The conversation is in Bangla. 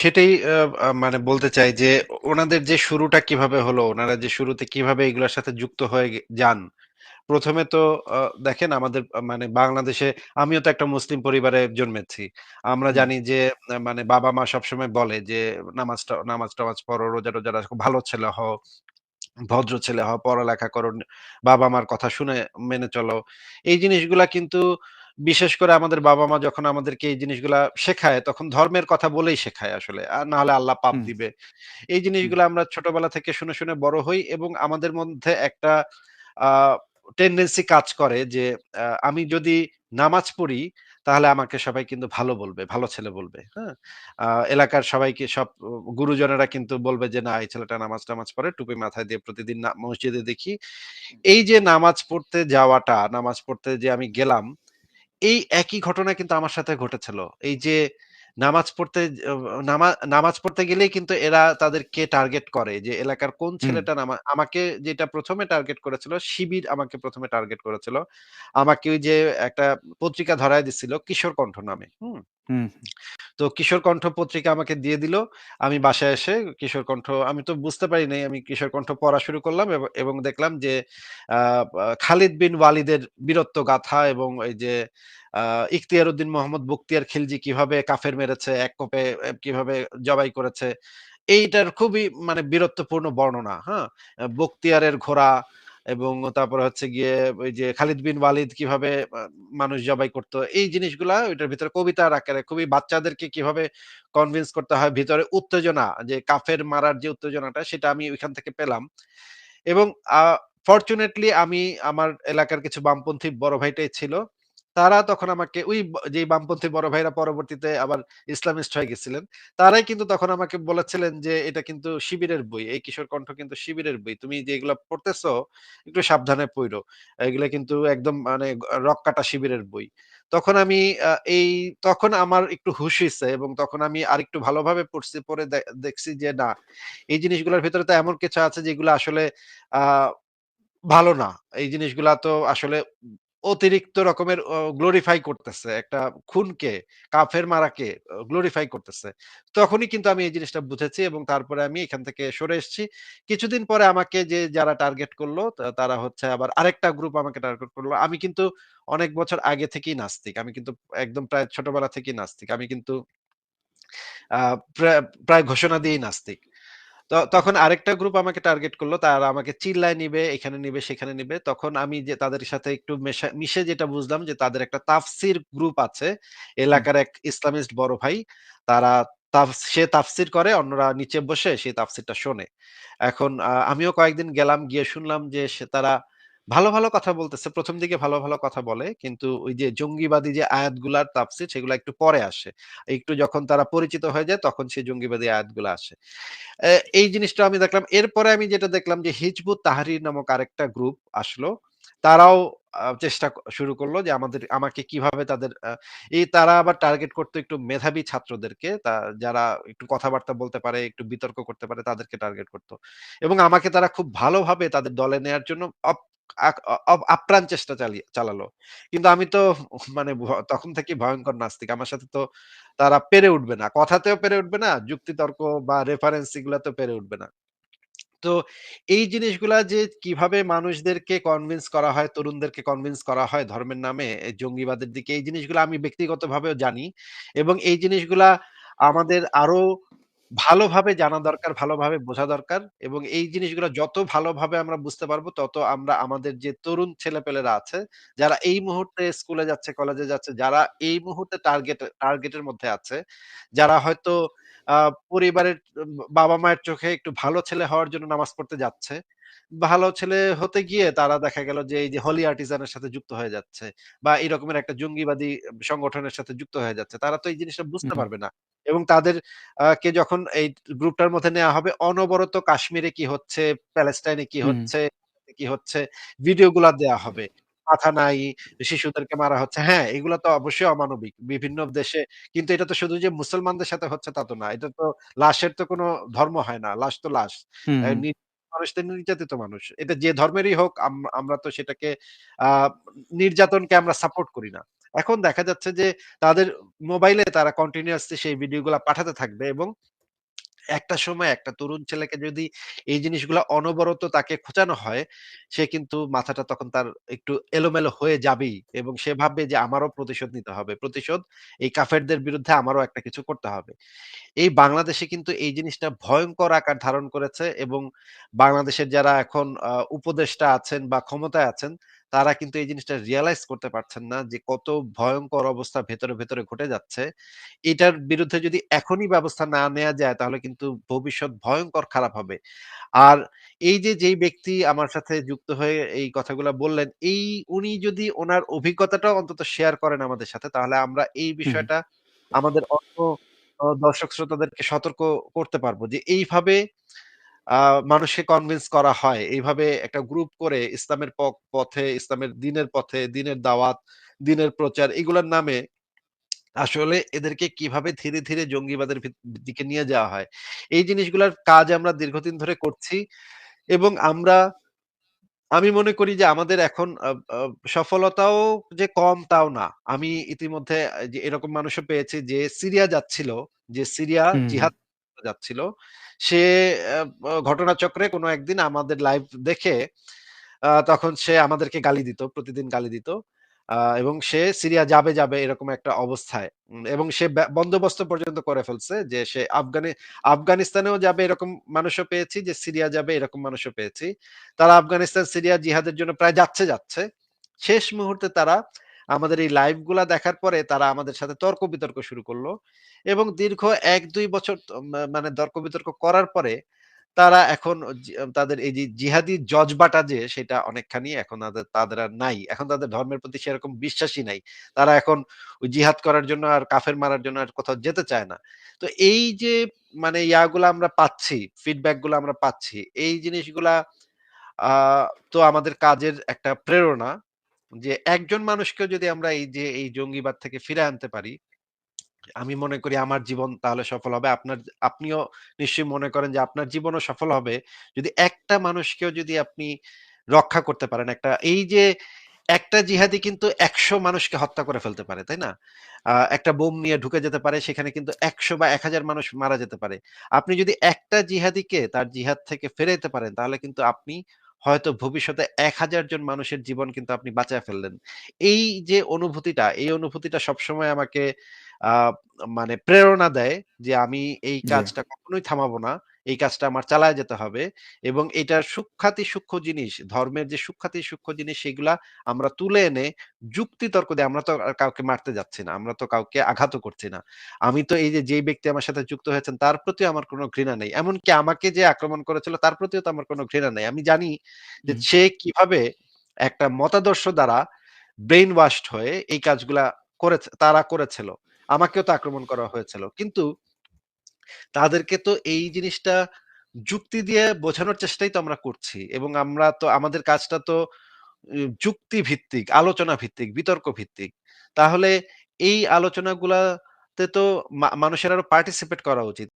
সেটাই মানে বলতে চাই যে ওনাদের যে শুরুটা কীভাবে হলো, ওনারা যে শুরুতে কীভাবে এগুলোর সাথে যুক্ত হয়ে যান। প্রথমে তো দেখেন আমাদের মানে বাংলাদেশে আমিও তো একটা মুসলিম পরিবারে জন্মেছি। আমরা জানি যে মানে বাবা-মা সবসময় বলে যে নামাজটা নামাজ-টামাজ পড়ো, রোজা রোজা রাখো, ভালো ছেলে হও, ভদ্র ছেলে হও, পড়ালেখা করো, বাবা-মার কথা শুনে মেনে চলো। এই জিনিসগুলা কিন্তু বিশেষ করে আমাদের বাবা-মা যখন আমাদেরকে এই জিনিসগুলা শেখায়, তখন ধর্মের কথা বলেই শেখায় আসলে। আর না হলে আল্লাহ পাপ দিবে। এই জিনিসগুলো আমরা ছোটবেলা থেকে শুনে, শুনে বড় হই এবং আমাদের মধ্যে একটা টেনডেন্সি কাজ করে যে আমি যদি নামাজ পড়ি তাহলে আমাকে সবাই কিন্তু ভালো বলবে, ভালো ছেলে বলবে। হ্যাঁ? এলাকার সবাইকে সব গুরুজনেরা কিন্তু বলবে যে, "না এই ছেলেটা নামাজ-টামাজ পড়ে, টুপি মাথায় দিয়ে প্রতিদিন মসজিদে দেখি।" এই যে নামাজ পড়তে যাওয়াটা, নামাজ পড়তে যে আমি গেলাম এই একই ঘটনা কিন্তু আমার সাথে ঘটেছিল। এই যে নামাজ পড়তে নামা নামাজ পড়তে গেলেই কিন্তু এরা তাদেরকে টার্গেট করে যে এলাকার কোন ছেলেটা নামা আমাকে যেটা প্রথমে টার্গেট করেছিল, শিবির আমাকে প্রথমে টার্গেট করেছিল। আমাকে ওই যে একটা পত্রিকা ধরায় দিছিল 'কিশোর কণ্ঠ' নামে। হুম? তো 'কিশোর কণ্ঠ' পত্রিকা আমাকে দিয়ে দিল। আমি বাসায় এসে 'কিশোর কণ্ঠ' আমি তো বুঝতে পারি নাই। আমি 'কিশোর কণ্ঠ' পড়া শুরু করলাম এব দেখলাম যে খালিদ বিন ওয়ালিদের বীরত্ব গাথা এবং এই যে ইখতিয়ার উদ্দিন মোহাম্মদ বখতিয়ার খিলজি কীভাবে কাফের মেরেছে, এক কোপে কীভাবে জবাই করেছে। এইটার খুবই মানে বীরত্বপূর্ণ বর্ণনা, হ্যাঁ? বক্তিয়ারের ঘোড়া এবং তারপরে হচ্ছে গিয়ে ওই যে খালিদ বিন ওয়ালিদ কীভাবে মানুষ জবাই করত। এই জিনিসগুলা ওইটার ভিতরে কবিতার আকারে খুবই বাচ্চাদেরকে কীভাবে কনভিন্স করতে হয়, ভিতরে উত্তেজনা, যে কাফের মারার যে উত্তেজনাটা সেটা আমি ওইখান থেকে পেলাম। এবং ফর্চুনেটলি আমি আমার এলাকার কিছু বামপন্থী বড় ভাইটাই ছিল। তারা তখন আমাকে ওই যে বামপন্থী বড় ভাইরা পরবর্তীতে আবার ইসলামিস্ট হয়ে গেছিলেন। তারাই কিন্তু তখন আমাকে বলেছিলেন যে, "এটা কিন্তু শিবিরের বই। এই কিশোর কণ্ঠ কিন্তু শিবিরের বই। তুমি যে এগুলা পড়তেছো একটু সাবধানে পইড়ো। এগুলা কিন্তু একদম মানে রগ কাটা শিবিরের বই।" তখন আমি এই তখন আমার একটু হুশ হইছে এবং তখন আমি আরেকটু ভালোভাবে পড়ছি। পরে দেখছি যে না, এই জিনিসগুলোর ভিতরে তো এমন কিছু আছে যেগুলো আসলে ভালো না। এই জিনিসগুলা তো আসলে অতিরিক্ত রকমের গ্লোরিফাই করতেছে। একটা খুনকে, কাফের মারাকে গ্লোরিফাই করতেছে। তখনই কিন্তু আমি এই জিনিসটা বুঝেছি এবং তারপরে আমি এখান থেকে সরে এসেছি। কিছুদিন পরে আমাকে যে যারা টার্গেট করল তারা হচ্ছে আবার আরেকটা গ্রুপ আমাকে টার্গেট করল। আমি কিন্তু অনেক বছর আগে থেকেই নাস্তিক। আমি কিন্তু একদম প্রায় ছোটবেলা থেকেই নাস্তিক। আমি কিন্তু প্রায় ঘোষণা দিয়েই নাস্তিক। তখন আরেকটা গ্রুপ আমাকে টার্গেট করল। তারা আমাকে চিল্লায় নিবে, এখানে নিবে, সেখানে নিবে। তখন আমি যে তাদের সাথে একটু মেশা মিশে যেটা বুঝলাম যে তাদের একটা তাফসির গ্রুপ আছে। এলাকার এক ইসলামিস্ট বড় ভাই। তারা সে তাফসির করে, অন্যরা নিচে বসে সেই তাফসিরটা শোনে। এখন আমিও কয়েকদিন গেলাম, গিয়ে শুনলাম যে সে তারা ভালো, ভালো কথা বলতেছে। প্রথম দিকে ভালো, ভালো কথা বলে। কিন্তু ওই যে জঙ্গিবাদী যে আয়াতগুলার তাফসির সেগুলা একটু পরে আসে। একটু যখন তারা পরিচিত হয়ে যায় তখন সেই জঙ্গিবাদী আয়াতগুলা আসে। এই জিনিসটা আমি দেখলাম। এরপরে আমি যেটা দেখলাম যে হিজবুত তাহরির নামক আরেকটা গ্রুপ আসলো। তারাও চেষ্টা শুরু করল যে আমাদের আমাকে কীভাবে তাদের এই তারা আবার টার্গেট করতো একটু মেধাবী ছাত্রদেরকে। তা যারা একটু কথাবার্তা বলতে পারে, একটু বিতর্ক করতে পারে তাদেরকে টার্গেট করত। এবং আমাকে তারা খুব ভালোভাবে তাদের দলে নেয়ার জন্য আপ্রাণ চেষ্টা চালিয়ে চালালো। কিন্তু আমি তো মানে তখন থেকেই ভয়ংকর নাস্তিক। আমার সাথে তো তারা পেরে উঠবে না। কথাতেও পেরে উঠবে না, যুক্তিতর্ক বা রেফারেন্স এগুলাতেও পেরে উঠবে না। তো এই জিনিসগুলা যে কীভাবে মানুষদেরকে কনভিন্স করা হয়, তরুণদেরকে কনভিন্স করা হয় ধর্মের নামে জঙ্গিবাদের দিকে, এই জিনিসগুলা আমি ব্যক্তিগতভাবেও জানি। এবং এই জিনিসগুলা আমাদের আরও ভালোভাবে জানা দরকার, ভালোভাবে বোঝা দরকার এবং এই জিনিসগুলো যত ভালোভাবে আমরা বুঝতে পারব, তত আমরা আমাদের যে তরুণ ছেলেপেলেরা আছে, যারা এই মুহূর্তে স্কুলে যাচ্ছে, কলেজে যাচ্ছে, যারা এই মুহূর্তে টার্গেট টার্গেটের মধ্যে আছে, যারা হয়তো পরিবারের বাবা-মায়ের চোখে একটু ভালো ছেলে হওয়ার জন্য নামাজ পড়তে যাচ্ছে। ভালো ছেলে হতে গিয়ে তারা দেখা গেল যে এই যে হলি আর্টিজান এর সাথে যুক্ত হয়ে যাচ্ছে বা এই রকমের একটা জঙ্গিবাদী সংগঠনের সাথে যুক্ত হয়ে যাচ্ছে। তারা তো এই জিনিসটা বুঝতে পারবে না। এবং তাদের কে যখন এই গ্রুপটার মধ্যে নেওয়া হবে অনবরত কাশ্মীরে কি হচ্ছে, প্যালেস্টাইনে কি হচ্ছে, কি হচ্ছে ভিডিওগুলা দেয়া হবে। মাথা নাই, শিশুদেরকে মারা হচ্ছে। হ্যাঁ, এগুলা তো অবশ্যই অমানবিক। বিভিন্ন দেশে কিন্তু এটা তো শুধু যে মুসলমানদের সাথে হচ্ছে তা তো না। এটা তো লাশের তো কোনো ধর্ম হয় না। লাশ তো লাশ। হুম, অ্যা মানুষ নির্যাতিত মানুষ। এটা যে ধর্মেরই হোক আমরা তো সেটাকে নির্যাতনকে আমরা সাপোর্ট করি না। এখন দেখা যাচ্ছে যে তাদের মোবাইলে তারা কন্টিনিউয়াসলি সেই ভিডিওগুলা পাঠাতে থাকবে এবং একটা সময় একটা তরুণ ছেলেকে যদি এই জিনিসগুলা অনবরত তাকে খোঁচানো হয়, সে কিন্তু মাথাটা তখন তার একটু এলোমেলো হয়ে যাবেই এবং সে ভাববে যে আমারও প্রতিশোধ নিতে হবে। প্রতিশোধ এই কাফেরদের বিরুদ্ধে আমারও একটা কিছু করতে হবে। এই বাংলাদেশে কিন্তু এই জিনিসটা ভয়ঙ্কর আকার ধারণ করেছে এবং বাংলাদেশের যারা এখন উপদেষ্টা আছেন বা ক্ষমতায় আছেন, তারা কিন্তু এই জিনিসটা রিয়ালাইজ করতে পারছেন না যে কত ভয়ঙ্কর অবস্থা ভেতরে, ভেতরে ঘটে যাচ্ছে। এটার বিরুদ্ধে যদি এখনই ব্যবস্থা না নেওয়া যায় তাহলে কিন্তু ভবিষ্যৎ ভয়ঙ্কর খারাপ হবে। আর এই যে যেই ব্যক্তি আমার সাথে যুক্ত হয়ে এই কথাগুলো বললেন, এই উনি যদি ওনার অভিজ্ঞতাটাও অন্তত শেয়ার করেন আমাদের সাথে তাহলে আমরা এই বিষয়টা আমাদের অন্য দর্শক শ্রোতাদেরকে সতর্ক করতে পারব যে এইভাবে মানুষকে কনভিন্স করা হয়। এইভাবে একটা গ্রুপ করে ইসলামের পথে, ইসলামের দ্বীনের পথে, দিনের দাওয়াত, দিনের প্রচার এগুলোর নামে আসলে এদেরকে কীভাবে ধীরে, ধীরে জঙ্গিবাদের দিকে নিয়ে যাওয়া হয়। এই জিনিসগুলার কাজ আমরা দীর্ঘদিন ধরে করছি এবং আমরা আমি মনে করি যে আমাদের এখন সফলতাও যে কম তাও না। আমি ইতিমধ্যে যে এরকম মানুষও পেয়েছি যে সিরিয়া যাচ্ছিল, যে সিরিয়া। জিহাদ যাচ্ছিল। সে ঘটনাচক্রে কোনো একদিন আমাদের লাইভ দেখে তখন সে আমাদেরকে গালি দিত, প্রতিদিন গালি দিত। এবং সে সিরিয়া যাবে, যাবে এরকম একটা অবস্থায়। এবং সে বন্দোবস্ত পর্যন্ত করে ফেলছে যে সে আফগানি আফগানিস্তানেও যাবে এরকম মানুষও পেয়েছি, যে সিরিয়া যাবে এরকম মানুষও পেয়েছি। তারা আফগানিস্তান সিরিয়া জিহাদের জন্য প্রায় যাচ্ছে, যাচ্ছে। শেষ মুহূর্তে তারা আমাদের এই লাইভগুলা দেখার পরে তারা আমাদের সাথে তর্ক-বিতর্ক শুরু করল এবং দীর্ঘ ১-২ বছর মানে তর্ক-বিতর্ক করার পরে তারা এখন তাদের এই যে জিহাদি জজবাটা যে সেটা অনেকখানি এখন আদের তাদের আর নাই। এখন তাদের ধর্মের প্রতি সেরকম বিশ্বাসই নাই। তারা এখন ওই জিহাদ করার জন্য আর কাফের মারার জন্য আর কোথাও যেতে চায় না। তো এই যে মানে ইয়াগুলা আমরা পাচ্ছি, ফিডব্যাকগুলা আমরা পাচ্ছি। এই জিনিসগুলা তো আমাদের কাজের একটা প্রেরণা যে একজন মানুষকেও যদি আমরা এই যে এই জঙ্গিবাদ থেকে ফিরে আনতে পারি আমি মনে করি আমার জীবন তাহলে সফল হবে। আপনার আপনিও নিশ্চয়ই মনে করেন যে আপনার জীবনও সফল হবে যদি একটা মানুষকেও যদি আপনি রক্ষা করতে পারেন। একটা এই যে একটা জিহাদি কিন্তু ১০০ মানুষকে হত্যা করে ফেলতে পারে, তাই না? একটা বোম নিয়ে ঢুকে যেতে পারে সেখানে কিন্তু ১০০ বা ১০০০ মানুষ মারা যেতে পারে। আপনি যদি একটা জিহাদিকে তার জিহাদ থেকে ফেরাইতে পারেন তাহলে কিন্তু আপনি হয়তো ভবিষ্যতে ১০০০ জন মানুষের জীবন কিন্তু আপনি বাঁচায় ফেললেন। এই যে অনুভূতিটা, এই অনুভূতিটা সবসময় আমাকে মানে প্রেরণা দেয় যে আমি এই কাজটা কখনোই থামাবো না। এই কাজটা আমার চালায় যেতে হবে এবং এটার সূক্ষ্মাতি সূক্ষ্ম জিনিস, ধর্মের যে সূক্ষ্মাতি সূক্ষ্ম জিনিস সেগুলা আমরা তুলে এনে যুক্তি তর্ক দিয়ে আমরা তো কাউকে মারতে যাচ্ছি না। আমরা তো কাউকে আঘাতও করছি না। আমি তো এই যে যেই ব্যক্তি আমার সাথে যুক্ত হয়েছেন তার প্রতি আমার কোনো ঘৃণা নেই। এমনকি আমাকে যে আক্রমণ করেছিল তার প্রতিও তো আমার কোনো ঘৃণা নেই। আমি জানি যে। সে কীভাবে একটা মতাদর্শ দ্বারা ব্রেইন ওয়াশড হয়ে এই কাজগুলা করেছে তারা করেছিল। আমাকেও তো আক্রমণ করা হয়েছিল। কিন্তু তাদেরকে তো এই জিনিসটা যুক্তি দিয়ে বোঝানোর চেষ্টাই তো আমরা করছি এবং আমরা তো আমাদের কাজটা তো যুক্তি ভিত্তিক, আলোচনা ভিত্তিক, বিতর্ক ভিত্তিক। তাহলে এই আলোচনাগুলাতে তো মানুষের আরও পার্টিসিপেট করা উচিত।